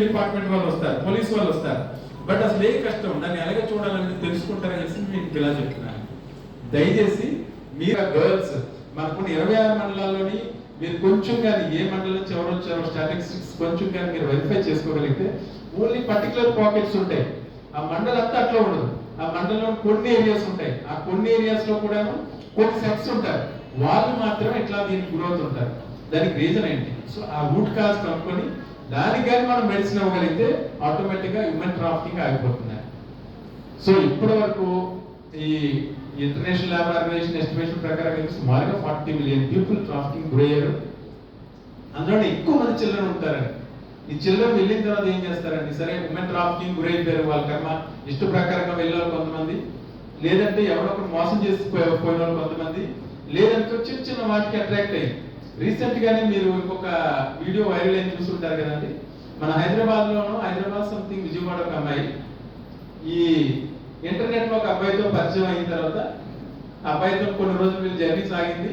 Department వాళ్ళు వస్తారు police వాళ్ళు వస్తారు. బట్ అసలు ఏ కష్టం? దాన్ని ఎలాగ చూడాలని తెలుసుకుంటారని చెప్పి మీకు ఇలా చెప్తున్నాను. దయచేసి మీరు గర్ల్స్ మనకున్న ఇరవై ఆరు మండలాల్లోని మీరు కొంచెం కానీ ఏ మండలం చివరి వచ్చారో స్టాటిస్టిక్స్ కొంచెం కానీ మీరు వెరిఫై చేసుకోగలిగితే ఓన్లీ పర్టికులర్ పాకెట్స్ ఉంటాయి. ఆ మండలం అంతా అట్లా ఉండదు. ఆ మండలంలో కొన్ని ఏరియాస్ ఉంటాయి. ఆ కొన్ని ఏరియాస్లో కూడా కొన్ని సెట్స్ ఉంటారు. వాళ్ళు మాత్రమే ఇట్లా దీనికి గురవుతుంటారు. దానికి రీజన్ ఏంటి? సో ఆ రూట్ కాజ్ కనుక్కొని దానికి కానీ మనం మెడిసిన్ ఇవ్వగలిగితే ఆటోమేటిక్గా హ్యూమన్ ట్రాఫికింగ్ ఆగిపోతుంది. సో ఇప్పటి వరకు ఈ ఇంటర్నేషనల్ ల్యాబ్ ఆర్గనైజేషన్ ఎస్టిమేషన్ ప్రకారం సుమారుగా ఫార్టీ మిలియన్ పీపుల్ ట్రాఫికింగ్ గురయ్యారు. అందులో ఎక్కువ మంది చిల్డ్రన్ ఉంటారండి. ఈ చిల్డ్రన్ వెళ్ళిన తర్వాత ఏం చేస్తారండి? సరే ఉమెన్ ట్రాఫికింగ్ గురైపోయారు వాళ్ళ కర్మ. ఇష్ట ప్రకారంగా వెళ్ళారు కొంతమంది. లేదంటే ఎవరొకరు మోసం చేసి పోయిన వాళ్ళు కొంతమంది. లేదంటే చిన్న చిన్న వాటికి అట్రాక్ట్ అయ్యి రీసెంట్ గానే మీరు ఇంకొక వీడియో వైరల్ అయింది చూస్తుంటారు కదండి. మన హైదరాబాద్ లోను హైదరాబాద్ సంథింగ్ విజయవాడ ఒక అమ్మాయి. ఈ ఇంటర్నెట్లో ఒక అబ్బాయితో పరిచయం అయిన తర్వాత ఆ అబ్బాయితో కొన్ని రోజులు వీళ్ళు జర్నీ సాగింది.